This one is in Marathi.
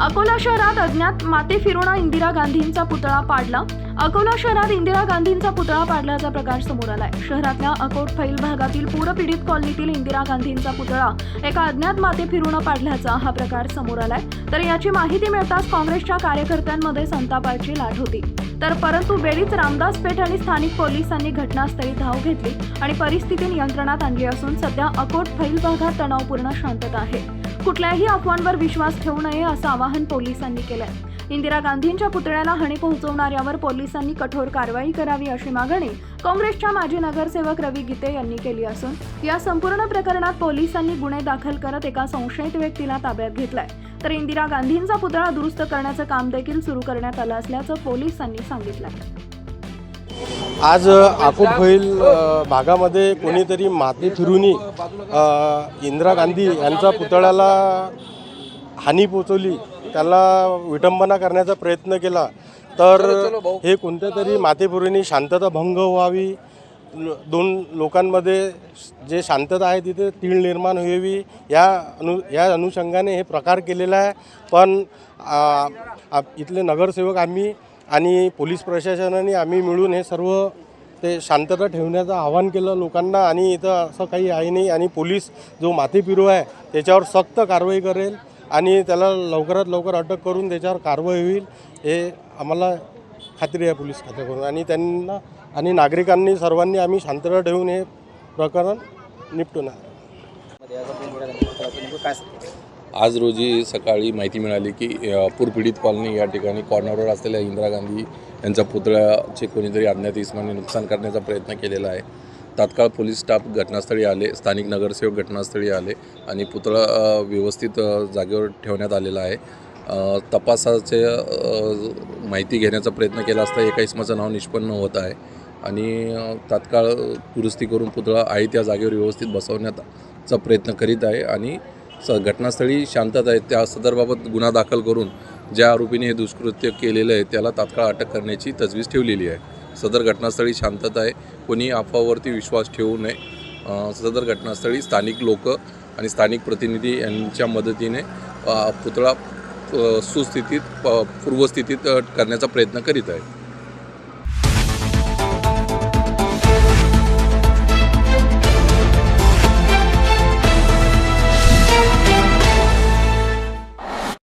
अकोला शहरात अज्ञात माते फिरून इंदिरा गांधींचा पुतळा पाडला. अकोला शहरात इंदिरा गांधींचा पुतळा पाडल्याचा प्रकार समोर आलाय. शहरातल्या अकोट फैल भागातील पूरपीडित कॉलनीतील इंदिरा गांधींचा पुतळा एका अज्ञात माते फिरून पाडल्याचा हा प्रकार समोर आलाय. तर याची माहिती मिळताच काँग्रेसच्या कार्यकर्त्यांमध्ये संतापाची लाट होती. तर परंतु वेळीच रामदास पेठ आणि स्थानिक पोलिसांनी घटनास्थळी धाव घेतली आणि परिस्थिती नियंत्रणात आणली असून सध्या अकोट फैल भागात तणावपूर्ण शांतता आहे. कुठल्याही अफवांवर विश्वास ठेवू नये असं आवाहन पोलिसांनी केलंय. इंदिरा गांधींच्या पुतळ्याला हानी पोहोचवणाऱ्यावर पोलिसांनी कठोर कारवाई करावी अशी मागणी काँग्रेसच्या माजी नगरसेवक रवी गीते यांनी केली असून या संपूर्ण प्रकरणात पोलिसांनी गुन्हे दाखल करत एका संशयित व्यक्तीला ताब्यात घेतलाय. तर इंदिरा गांधींचा पुतळा दुरुस्त करण्याचं काम देखील सुरू करण्यात आलं असल्याचं पोलिसांनी सांगितलं. आज आकोटफैल होईल भागामध्ये कोणीतरी माती फिरुनी इंदिरा गांधी यांचा पुतळ्याला हानी पोचवली त्याला विटंबना करण्याचा प्रयत्न केला तर हे कोणत्या तरी मातेपुरीने शांतता भंग व्हावी दोन लोकांमध्ये जे शांतता आहे तिथे तीळ निर्माण व्हावी या अनु या अनुषंगाने हे प्रकार केलेला आहे. पण इथले नगरसेवक आम्ही आणि पोलीस प्रशासनाने आम्ही मिळून हे सर्व ते शांतता ठेवण्याचं आवाहन केलं लोकांना आणि इथं असं काही आहे नाही आणि पोलीस जो माथेपिरू आहे त्याच्यावर सक्त कारवाई करेल आणि त्याला लवकरात लवकर अटक करून त्याच्यावर कारवाई होईल हे आम्हाला खात्री आहे पोलीस खात्याकडून. आणि त्यांना आणि नागरिकांनी सर्वांनी आम्ही शांतता ठेवून हे प्रकरण निपटून आज रोजी सकाळी माहिती मिळाली की पूरपीडित कॉलनी या ठिकाणी कॉर्नरवर असलेल्या इंदिरा गांधी यांच्या पुतळ्याचे कोणीतरी अज्ञात इसमाने नुकसान करण्याचा प्रयत्न केलेला आहे. तात्काळ पोलीस स्टाफ घटनास्थळी आले स्थानिक नगरसेवक घटनास्थळी आले आणि पुतळा व्यवस्थित जागेवर ठेवण्यात आलेला आहे. तपासाचे माहिती घेण्याचा प्रयत्न केला असता एका इसमाचं नाव निष्पन्न होत आहे. आणि तात्काळ दुरुस्ती करून पुतळा आहे त्या जागेवर व्यवस्थित बसवण्याचा प्रयत्न करीत आहे. आणि स घटनास्थळी शांतता आहे. त्या सदरबाबत गुन्हा दाखल करून ज्या आरोपीने हे दुष्कृत्य केलेलं आहे त्याला तात्काळ अटक करण्याची तजवीज ठेवलेली आहे. सदर घटनास्थळी शांतता आहे. कोणी अफवावरती विश्वास ठेवू नये. सदर घटनास्थळी स्थानिक लोक आणि स्थानिक प्रतिनिधी यांच्या मदतीने पुतळा सुस्थितीत पूर्वस्थितीत करण्याचा प्रयत्न करीत आहे